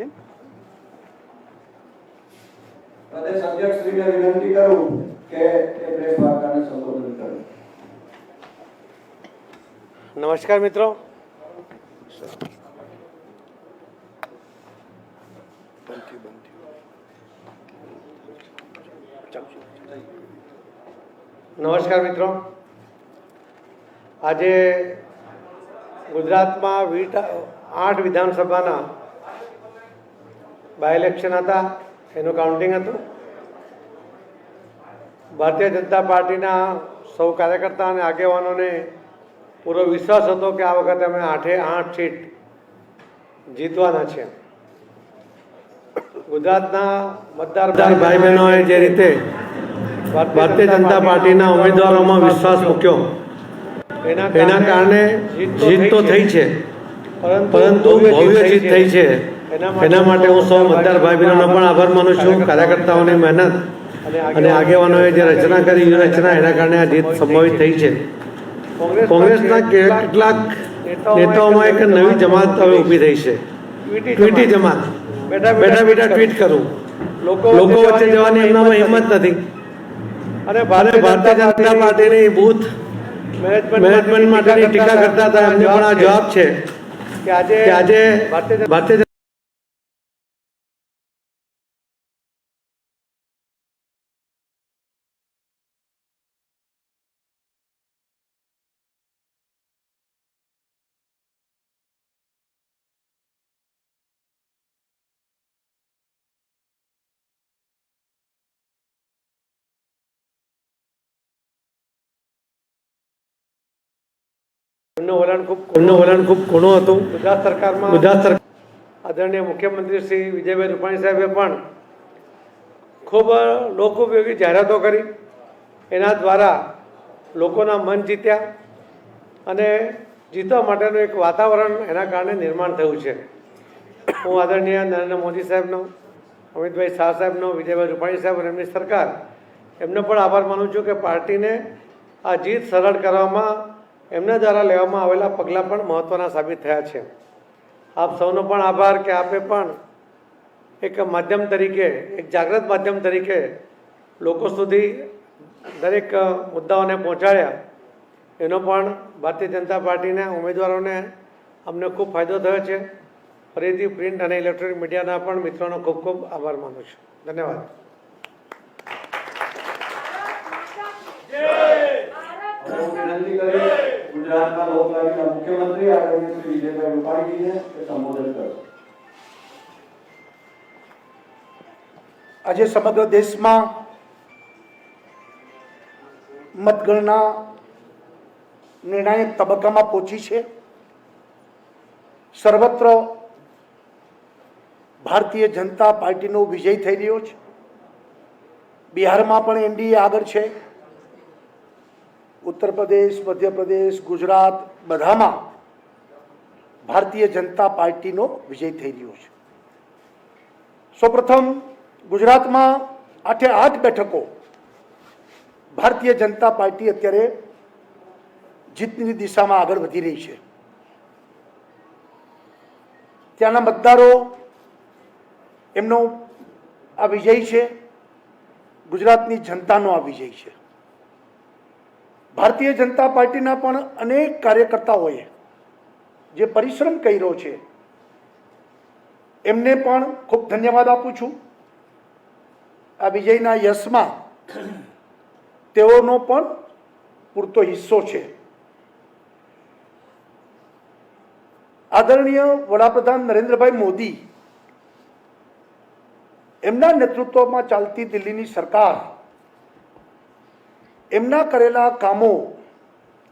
છે પ્રદેશ અધ્યક્ષશ્રીને વિનંતી કરું કે તે પ્રેસ વાર્તાને સંબોધન કરે. નમસ્કાર મિત્રો. નમસ્કાર મિત્રો. આજે ગુજરાતમાં આઠ વિધાનસભાના બાય ઇલેક્શન હતા એનું કાઉન્ટિંગ હતું. ભારતીય જનતા પાર્ટીના સૌ કાર્યકર્તા અને આગેવાનોને પૂરો વિશ્વાસ હતો કે આ વખતે અમે આઠે આઠ સીટ જીતવાના છે. ગુજરાતના મતદાર ભાઈ બહેનોએ જે રીતે ભારતીય જનતા પાર્ટીના ઉમેદવારોમાં વિશ્વાસ મૂક્યો એના કારણે જીત તો થઈ છે. પરંતુ ભવ્ય જીત થઈ છે. એના માટે હું સૌ મતદાર ભાઈ બહેનોનો પણ આભાર માનું છું કાર્યકર્તાઓની મહેનત અને આગેવાનોએ જે રચના કરી વ્યૂહરચના એના કારણે આ જીત સંભવિત થઈ છે. કોંગ્રેસના કેટલાક નેતાઓમાં એક નવી જમાત હવે ઊભી થઈ છે. ટ્વીટી જમાત. બેઠા બેઠા ટ્વીટ કરું. લોકો વચ્ચે જવાની એમનામાં હિંમત નથી. અને ભારતીય જનતા પાર્ટીની બૂથ મેનેજમેન્ટ માટેની ટીકા કરતા હતા. એમને પણ આ જવાબ છે આજે કે આજે ભારતીય એમનું વલણ ખૂબ એમનું વલણ ખૂબ ઘણું હતું. ગુજરાત સરકારમાં ગુજરાત સરકાર આદરણીય મુખ્યમંત્રી શ્રી વિજયભાઈ રૂપાણી સાહેબે પણ ખૂબ લોકોપયોગી જાહેરાતો કરી. એના દ્વારા લોકોના મન જીત્યા અને જીતવા માટેનું એક વાતાવરણ એના કારણે નિર્માણ થયું છે. હું આદરણીય નરેન્દ્ર મોદી સાહેબનો અમિતભાઈ શાહ સાહેબનો વિજયભાઈ રૂપાણી સાહેબ અને એમની સરકાર એમનો પણ આભાર માનું છું કે પાર્ટીને આ જીત સરળ કરવામાં એમના દ્વારા લેવામાં આવેલા પગલાં પણ મહત્ત્વના સાબિત થયા છે. આપ સૌનો પણ આભાર કે આપે પણ એક માધ્યમ તરીકે એક જાગૃત માધ્યમ તરીકે લોકો સુધી દરેક મુદ્દાઓને પહોંચાડ્યા. એનો પણ ભારતીય જનતા પાર્ટીના ઉમેદવારોને અમને ખૂબ ફાયદો થયો છે. ફરીથી પ્રિન્ટ અને ઇલેક્ટ્રોનિક મીડિયાના પણ મિત્રોનો ખૂબ ખૂબ આભાર માનું છું. ધન્યવાદ. કરીશ ગુજરાતના લોકલાગીના મુખ્યમંત્રી આદરણીય શ્રી વિજયભાઈ રૂપાણીજીને સંબોધન કરે આજે સમગ્ર દેશમાં મતગણના નિર્ણાયક તબક્કામાં પહોંચી છે. સર્વત્ર ભારતીય જનતા પાર્ટીનો વિજય થઈ રહ્યો છે. બિહારમાં પણ એનડીએ આગળ છે. ઉત્તર પ્રદેશ મધ્યપ્રદેશ, ગુજરાત બધામાં ભારતીય જનતા પાર્ટીનો વિજય થઈ રહ્યો છે. સૌપ્રથમ ગુજરાતમાં આઠે આઠ બેઠકો ભારતીય જનતા પાર્ટી અત્યારે જીતની દિશામાં આગળ વધી રહી છે. ત્યાંના મતદારો એમનો આ વિજય છે. ગુજરાતની જનતાનો આ વિજય છે. ભારતીય જનતા પાર્ટીના પણ અનેક કાર્યકર્તાઓએ જે પરિશ્રમ કર્યો છે, એમને પણ ખૂબ ધન્યવાદ આપું છું. આ વિજયના યશમાં તેઓનો પણ પૂરતો હિસ્સો છે. આદરણીય વડાપ્રધાન નરેન્દ્રભાઈ મોદી, એમના નેતૃત્વમાં ચાલતી દિલ્હીની સરકાર એમના કરેલા કામો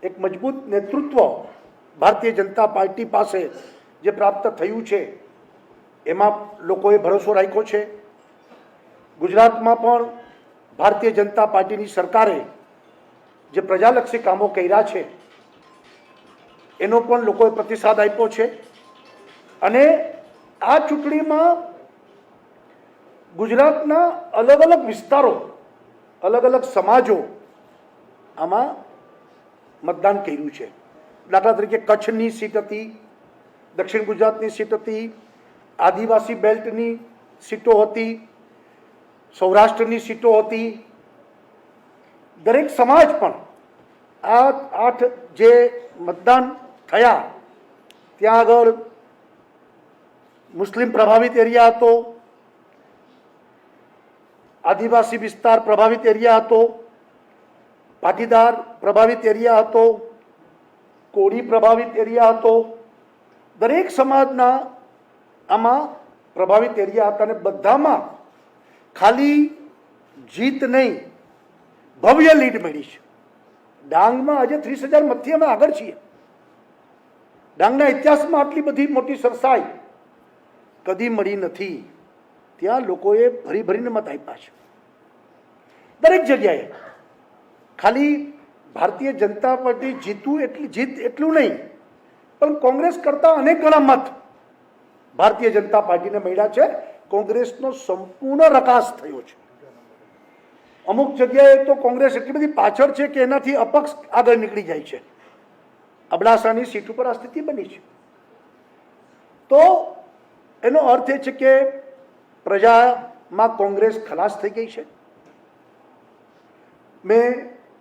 એક મજબૂત નેતૃત્વ ભારતીય જનતા પાર્ટી પાસે જે પ્રાપ્ત થયું છે, એમાં લોકોએ ભરોસો રાખ્યો છે. ગુજરાતમાં પણ ભારતીય જનતા પાર્ટીની સરકારે જે પ્રજાલક્ષી કામો કર્યા છે, એનો પણ લોકોએ પ્રતિસાદ આપ્યો છે. અને આ ચૂંટણીમાં ગુજરાતના અલગ અલગ વિસ્તારો, અલગ અલગ સમાજો આમાં મતદાન કર્યું છે. દાખલા તરીકે કચ્છની સીટ હતી, દક્ષિણ ગુજરાતની સીટ હતી, આદિવાસી બેલ્ટની સીટો હતી, સૌરાષ્ટ્રની સીટો હતી. દરેક સમાજ પણ આ આઠ જે મતદાન થયા, ત્યાં આગળ મુસ્લિમ પ્રભાવિત એરિયા હતો, આદિવાસી વિસ્તાર પ્રભાવિત એરિયા હતો પાટીદાર પ્રભાવિત એરિયા હતો, કોળી પ્રભાવિત એરિયા હતો. દરેક સમાજના આમાં પ્રભાવિત એરિયા હતા અને બધામાં ખાલી જીત નહીં, ભવ્ય લીડ મળી છે. ડાંગમાં આજે ત્રીસ હજાર મતથી અમે આગળ છીએ. ડાંગના ઇતિહાસમાં આટલી બધી મોટી સરસાઈ કદી મળી નથી. ત્યાં લોકોએ ભરી ભરીને મત આપ્યા છે. દરેક જગ્યાએ ખાલી ભારતીય જનતા પાર્ટી જીતવું એટલી જીત એટલું નહીં, પણ કોંગ્રેસ કરતાં અનેક ગણા મત ભારતીય જનતા પાર્ટીને મળ્યા છે. કોંગ્રેસનો સંપૂર્ણ રકાસ થયો છે. અમુક જગ્યાએ તો કોંગ્રેસ એટલી બધી પાછળ છે કે એનાથી અપક્ષ આગળ નીકળી જાય છે. અબડાસાની સીટ ઉપર આ સ્થિતિ બની છે. તો એનો અર્થ એ છે કે પ્રજામાં કોંગ્રેસ ખલાસ થઈ ગઈ છે. મેં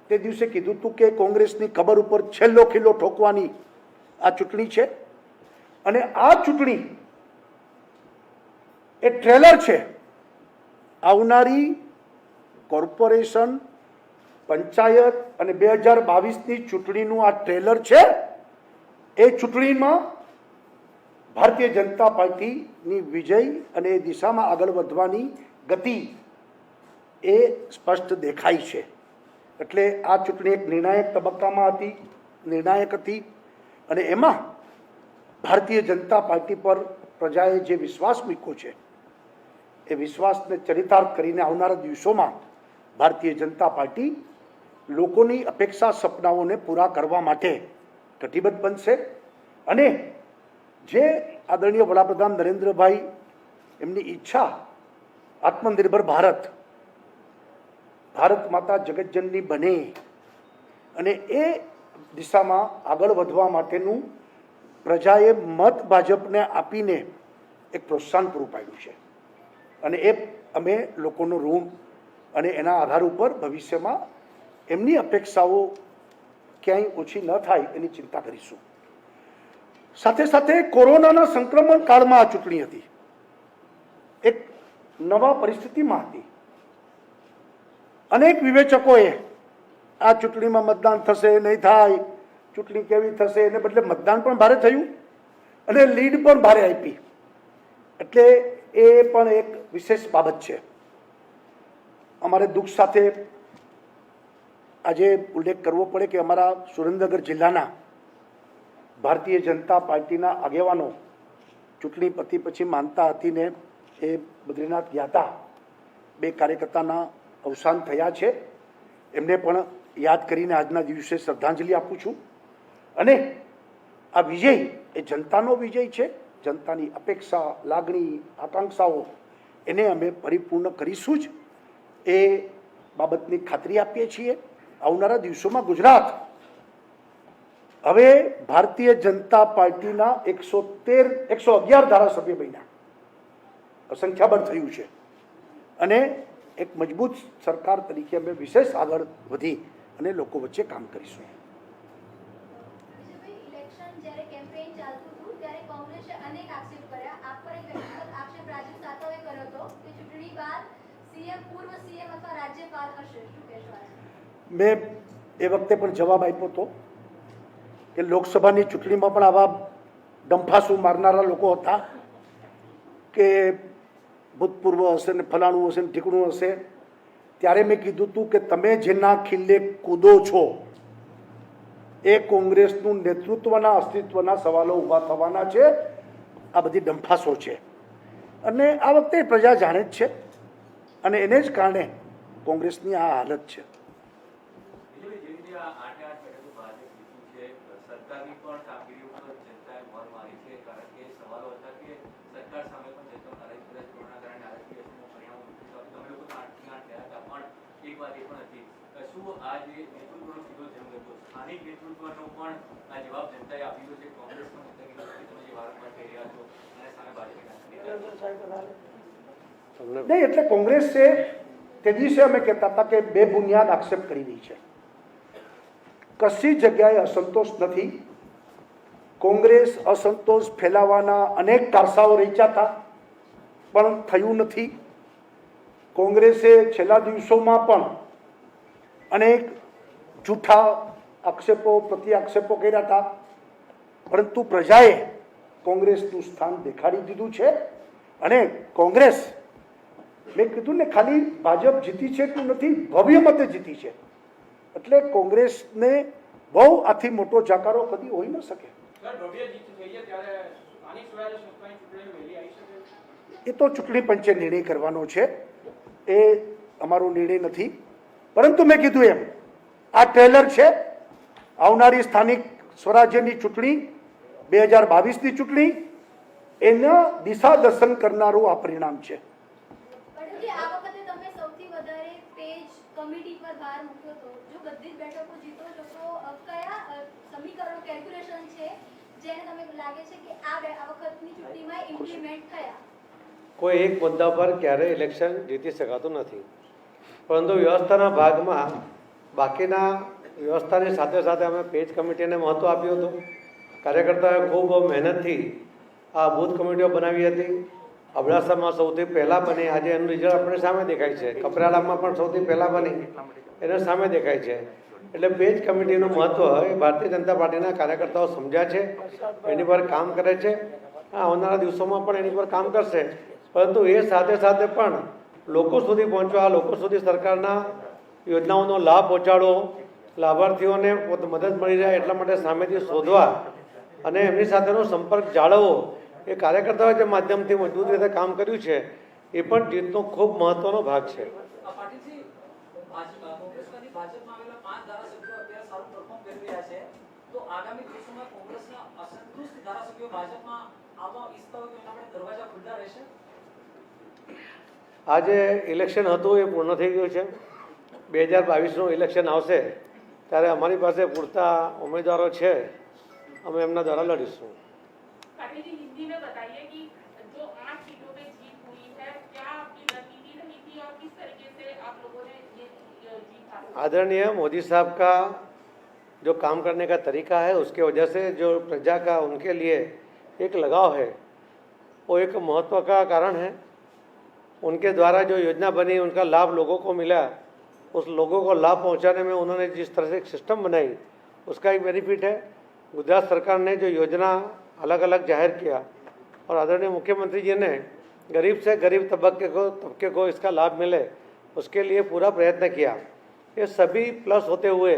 તે દિવસે કીધું હતું કે કોંગ્રેસની કબર ઉપર છેલ્લો ખીલ્લો ઠોકવાની આ ચૂંટણી છે. અને આ ચૂંટણી એ ટ્રેલર છે. આવનારી કોર્પોરેશન, પંચાયત અને બે હજાર બાવીસની ચૂંટણીનું આ ટ્રેલર છે. એ ચૂંટણીમાં ભારતીય જનતા પાર્ટીની વિજય અને એ દિશામાં આગળ વધવાની ગતિ એ સ્પષ્ટ દેખાય છે. એટલે આ ચૂંટણી એક નિર્ણાયક તબક્કામાં હતી, નિર્ણાયક હતી અને એમાં ભારતીય જનતા પાર્ટી પર પ્રજાએ જે વિશ્વાસ મૂક્યો છે, એ વિશ્વાસને ચરિતાર્થ કરીને આવનારા દિવસોમાં ભારતીય જનતા પાર્ટી લોકોની અપેક્ષા સપનાઓને પૂરા કરવા માટે કટિબદ્ધ બનશે અને જે આદરણીય વડાપ્રધાન નરેન્દ્રભાઈ એમની ઈચ્છા, આત્મનિર્ભર ભારત ભારત માતા જગતજનની બને અને એ દિશામાં આગળ વધવા માટેનું પ્રજાએ મત ભાજપને આપીને એક પ્રોત્સાહન પૂરું પાડ્યું છે. અને એ અમે લોકોનું ઋણ અને એના આધાર ઉપર ભવિષ્યમાં એમની અપેક્ષાઓ ક્યાંય ઓછી ન થાય એની ચિંતા કરીશું. સાથે સાથે કોરોનાના સંક્રમણ કાળમાં આ ચૂંટણી હતી. એક નવા પરિસ્થિતિમાં હતી. અનેક વિવેચકોએ આ ચૂંટણીમાં મતદાન થશે, નહીં થાય, ચૂંટણી કેવી થશે, એને બદલે મતદાન પણ ભારે થયું અને લીડ પણ ભારે આપી. એટલે એ પણ એક વિશેષ બાબત છે. અમારે દુઃખ સાથે આજે ઉલ્લેખ કરવો પડે કે અમારા સુરેન્દ્રનગર જિલ્લાના ભારતીય જનતા પાર્ટીના આગેવાનો ચૂંટણી પતિ પછી માનતા હતીને એ બદ્રીનાથ ગયા હતા બે કાર્યકર્તાના અવસાન થયા છે. એમને પણ યાદ કરીને આજના દિવસે શ્રદ્ધાંજલિ આપું છું. અને આ વિજય એ જનતાનો વિજય છે. જનતાની અપેક્ષા, લાગણી, આકાંક્ષાઓ એને અમે પરિપૂર્ણ કરીશું જ. એ બાબતની ખાતરી આપીએ છીએ. આવનારા દિવસોમાં ગુજરાત હવે ભારતીય જનતા પાર્ટીના એકસો તેર, એકસો અગિયાર ધારાસભ્ય બન્યા. સંખ્યાબંધ થયું છે. અને એક મજબૂત સરકાર તરીકે અમે વિશેષ આગળ વધી અને લોકો વચ્ચે કામ કરીશું. મેં એ વખતે પણ જવાબ આપ્યો હતો કે લોકસભાની ચૂંટણીમાં પણ આવા ડંફાસુ મારનારા લોકો હતા કે ભૂતપૂર્વ હશે ને ફલાણું હશે ને ઠીકણું હશે, ત્યારે મેં કીધું હતું કે તમે જેના ખિલ્લે કૂદો છો, એ કોંગ્રેસનું નેતૃત્વના, અસ્તિત્વના સવાલો ઊભા થવાના છે. આ બધી ડંફાસો છે. અને આ વખતે પ્રજા જાણે જ છે. અને એને જ કારણે કોંગ્રેસની આ હાલત છે. પણ નારાજ કદાચ કોરોના કારણે નારાજગી હશે પરિણામ તમે લોકો તો આઠથી આઠ થયા હતા પણ હતી શું આ જે નેતૃત્વનો સીધો જંગ હતો સ્થાનિક નેતૃત્વનો પણ આ જવાબ જનતાએ આપી દીધો છે કોંગ્રેસનો તમે જે વારંવાર કહી રહ્યા છો અને સામે ભાજપના નહીં એટલે કોંગ્રેસે તે દિવસે અમે કહેતા હતા કે બે બુનિયાદ આક્ષેપ કરી રહી છે. કશી જગ્યાએ અસંતોષ નથી. કોંગ્રેસ અસંતોષ ફેલાવવાના અનેક કારસાઓ રચ્યા હતા પણ થયું નથી. કોંગ્રેસે છેલ્લા દિવસોમાં પણ અનેક જૂઠા આક્ષેપો પ્રતિ આક્ષેપો કર્યા હતા. પરંતુ પ્રજાએ કોંગ્રેસનું સ્થાન દેખાડી દીધું છે અને કોંગ્રેસ મેં કીધું ને ખાલી ભાજપ જીતી છે એટલું નથી ભવ્ય મતે જીતી છે. એટલે કોંગ્રેસને બહુ આથી મોટો જાકારો કદી હોઈ ન શકે. એ તો ચૂંટણી પંચે નિર્ણય કરવાનો છે. એ અમારો નિર્ણય નથી. પરંતુ મેં કીધું એમ આ ટ્રેલર છે આવનારી સ્થાનિક સ્વરાજ્યની ચૂંટણી બે હજાર બાવીસની ચૂંટણી એના દિશા દર્શન કરનારું આ પરિણામ છે. જેને તમે લાગે છે કે આ આ વખતની ચૂંટણીમાં ઇમ્પ્લિમેન્ટ થયા? કોઈ એક મુદ્દા પર ક્યારેય ઇલેક્શન જીતી શકાતું નથી. પરંતુ વ્યવસ્થાના ભાગમાં બાકીના વ્યવસ્થાની સાથે સાથે અમે પેજ કમિટીને મહત્ત્વ આપ્યું હતું. કાર્યકર્તાઓએ ખૂબ મહેનતથી આ બૂથ કમિટીઓ બનાવી હતી. અબડાસામાં સૌથી પહેલાં બની, આજે એનું રિઝલ્ટ આપણે સામે દેખાય છે. કપરાડામાં પણ સૌથી પહેલાં બની, એને સામે દેખાય છે. એટલે પેજ કમિટીનું મહત્ત્વ એ ભારતીય જનતા પાર્ટીના કાર્યકર્તાઓ સમજ્યા છે, એની પર કામ કરે છે. આવનારા દિવસોમાં પણ એની પર કામ કરશે. પરંતુ એ સાથે સાથે પણ લોકો સુધી પહોંચવા, લોકો સુધી સરકારના યોજનાઓનો લાભ પહોંચાડવો, લાભાર્થીઓને મદદ મળી રહે એટલા માટે સામેથી શોધવા અને એમની સાથેનો સંપર્ક જાળવવો, એ કાર્યકર્તાઓએ જે માધ્યમથી મજબૂત રીતે કામ કર્યું છે, એ પણ જીતનો ખૂબ મહત્વનો ભાગ છે. તો કોંગ્રેસના અસંતુષ્ટ ધારાસભ્યો ભાજપમાં આવવા ઈચ્છતા દરવાજા ખુલ્લા રહેશે? આજે ઇલેક્શન હતું એ પૂર્ણ થઈ ગયું છે બે હજાર બાવીસનું ઇલેક્શન આવશે ત્યારે અમારી પાસે પૂરતા ઉમેદવારો છે અમે એમના દ્વારા લડીશું पाटिल जी हिंदी में बताइए कि जो आठ सीटों पे जीत हुई है क्या आपकी रणनीति रही थी और किस तरीके से आप लोगों ने ये ये जीत हासिल की? आदरणीय मोदी साहब का जो काम करने का तरीका है उसके वजह से जो प्रजा का उनके लिए एक लगाव है वो एक महत्व का कारण है उनके द्वारा जो योजना बनी, उनका लाभ लोगों को मिला। उस लोगों को लाभ पहुँचाने में उन्होंने जिस तरह से एक सिस्टम बनाई, उसका एक बेनिफिट है। गुजरात सरकार ने जो योजना अलग अलग ज़ाहिर किया और आदरणीय मुख्यमंत्री जी ने गरीब से गरीब तबके को तबके को इसका लाभ मिले, उसके लिए पूरा प्रयत्न किया। ये सभी प्लस होते हुए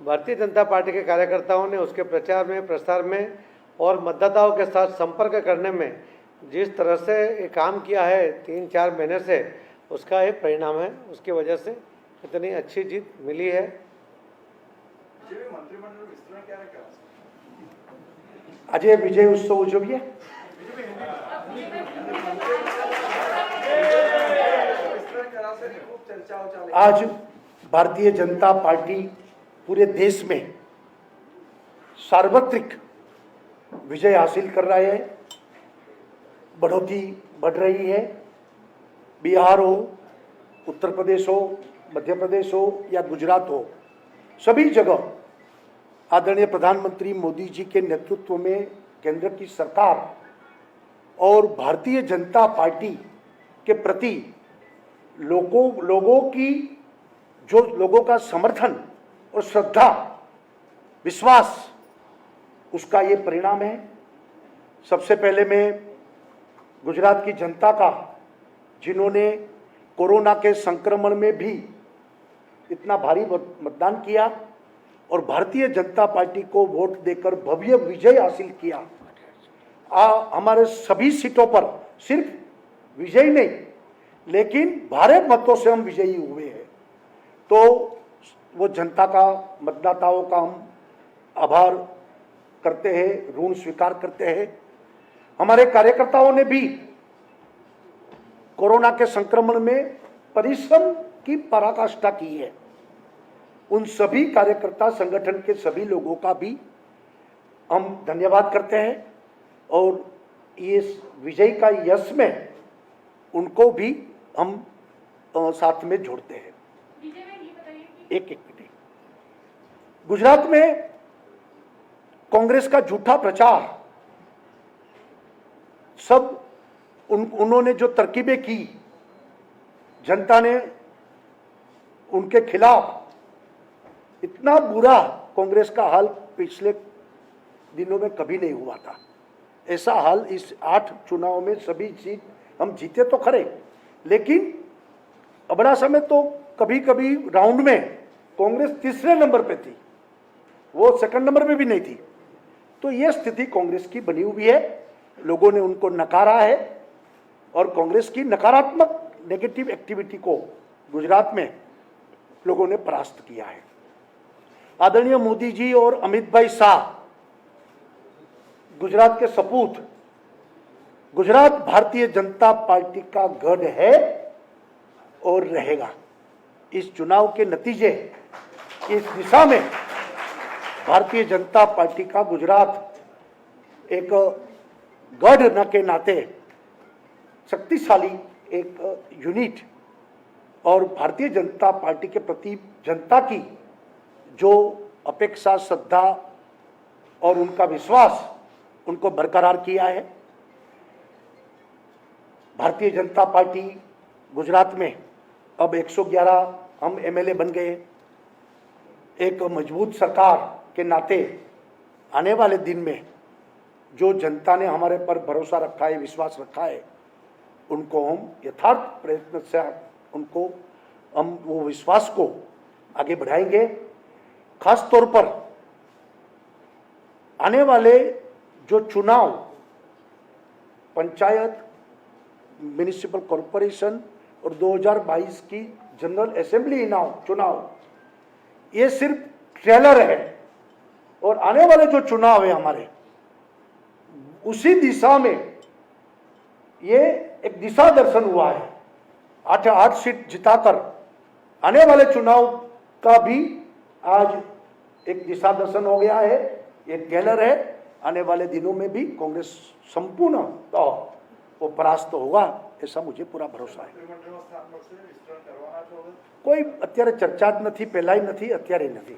भारतीय जनता पार्टी के कार्यकर्ताओं ने उसके प्रचार में, प्रसार में और मतदाताओं के साथ संपर्क करने में जिस तरह से काम किया है तीन चार महीने से उसका एक परिणाम है। उसकी वजह से इतनी अच्छी जीत मिली है। अजय विजय उत्सव उजवीए आज भारतीय जनता पार्टी पूरे देश में सार्वत्रिक विजय हासिल कर रहे हैं। बढ़ोतरी बढ़ रही है। बिहार हो, उत्तर प्रदेश हो, मध्य प्रदेश हो या गुजरात हो, सभी जगह आदरणीय प्रधानमंत्री मोदी जी के नेतृत्व में केंद्र की सरकार और भारतीय जनता पार्टी के प्रति लोगों लोगों की, जो लोगों का समर्थन और श्रद्धा, विश्वास, उसका ये परिणाम है। सबसे पहले मैं गुजरात की जनता का जिन्होंने कोरोना के संक्रमण में भी इतना भारी मतदान किया और भारतीय जनता पार्टी को वोट देकर भव्य विजय हासिल किया। आ, हमारे सभी सीटों पर सिर्फ़ विजय नहीं लेकिन भारे मतों से हम विजयी हुए हैं। तो वो जनता का मतदाताओं का हम आभार करते हैं ऋण स्वीकार करते हैं। हमारे कार्यकर्ताओं ने भी कोरोना के संक्रमण में परिश्रम की पराकाष्ठा की है। उन सभी कार्यकर्ता संगठन के सभी लोगों का भी हम धन्यवाद करते हैं और ये विजय का यश में उनको भी हम साथ में जोड़ते हैं। एक एक मिनट। गुजरात में कांग्रेस का झूठा प्रचार सब उन, उन्होंने जो तरकीबें की, जनता ने उनके खिलाफ इतना बुरा कांग्रेस का हाल पिछले दिनों में कभी नहीं हुआ था। ऐसा हाल इस आठ चुनाव में सभी सीट हम जीते तो खरे लेकिन अबड़ा समय तो कभी कभी राउंड में कांग्रेस तीसरे नंबर पे थी, वो सेकंड नंबर पे भी नहीं थी। तो ये स्थिति कांग्रेस की बनी हुई है। लोगों ने उनको नकारा है और कांग्रेस की नकारात्मक नेगेटिव एक्टिविटी को गुजरात में लोगों ने परास्त किया है। आदरणीय मोदी जी और अमित भाई शाह, गुजरात के सपूत, गुजरात भारतीय जनता पार्टी का गढ़ है और रहेगा। इस चुनाव के नतीजे, इस दिशा में भारतीय जनता पार्टी का गुजरात एक गढ़ न के नाते शक्तिशाली एक यूनिट और भारतीय जनता पार्टी के प्रति जनता की जो अपेक्षा, श्रद्धा और उनका विश्वास उनको बरकरार किया है। भारतीय जनता पार्टी गुजरात में अब 111 हम एमएलए बन गए एक मज़बूत सरकार के नाते आने वाले दिन में जो जनता ने हमारे पर भरोसा रखा है, विश्वास रखा है, उनको हम यथार्थ प्रयत्न से उनको हम वो विश्वास को आगे बढ़ाएँगे। खास तौर पर आने वाले जो चुनाव, पंचायत म्यूनिसिपल कॉरपोरेशन और 2022 की जनरल असेंबली चुनाव चुनाव, ये सिर्फ़ ट्रेलर है। और आने वाले जो चुनाव है हमारे उसी दिशा में ये एक दिशा दर्शन हुआ है आठ आठ सीट जिताकर आने वाले चुनाव का भी आज एक दिशा दर्शन हो गया है ये ट्रेलर है आने वाले दिनों में भी कांग्रेस संपूर्ण तो वो परास्त होगा ऐसा मुझे पूरा भरोसा है કોઈ અત્યારે ચર્ચા જ નથી પહેલાંય નથી અત્યારે નથી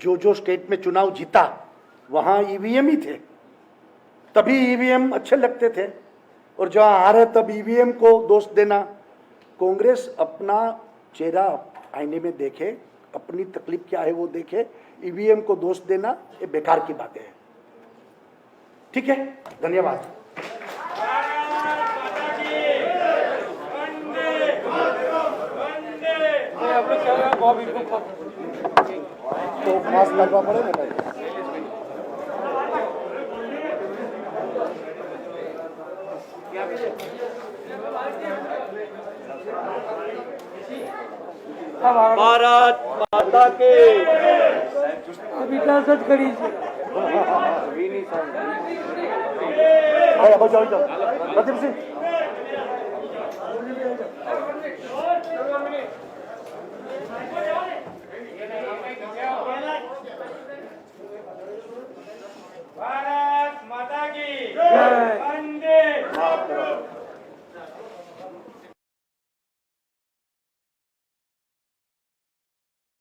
जो जो स्टेट में चुनाव जीता, वहाँ ईवीएम ही थे। तभी ईवीएम अच्छे लगते थे। और जहाँ हारे तब ईवीएम को दोष देना। कांग्रेस अपना चेहरा आईने में देखे, अपनी तकलीफ़ क्या है वो देखे ईवीएम को दोष देना, ये बेकार की बातें हैं। ठीक है? धन्यवाद। तो पास लगवा पड़े ना भारत माता के। अभिकास करी अरे बचाओ बचाओ प्रदीप सिंह।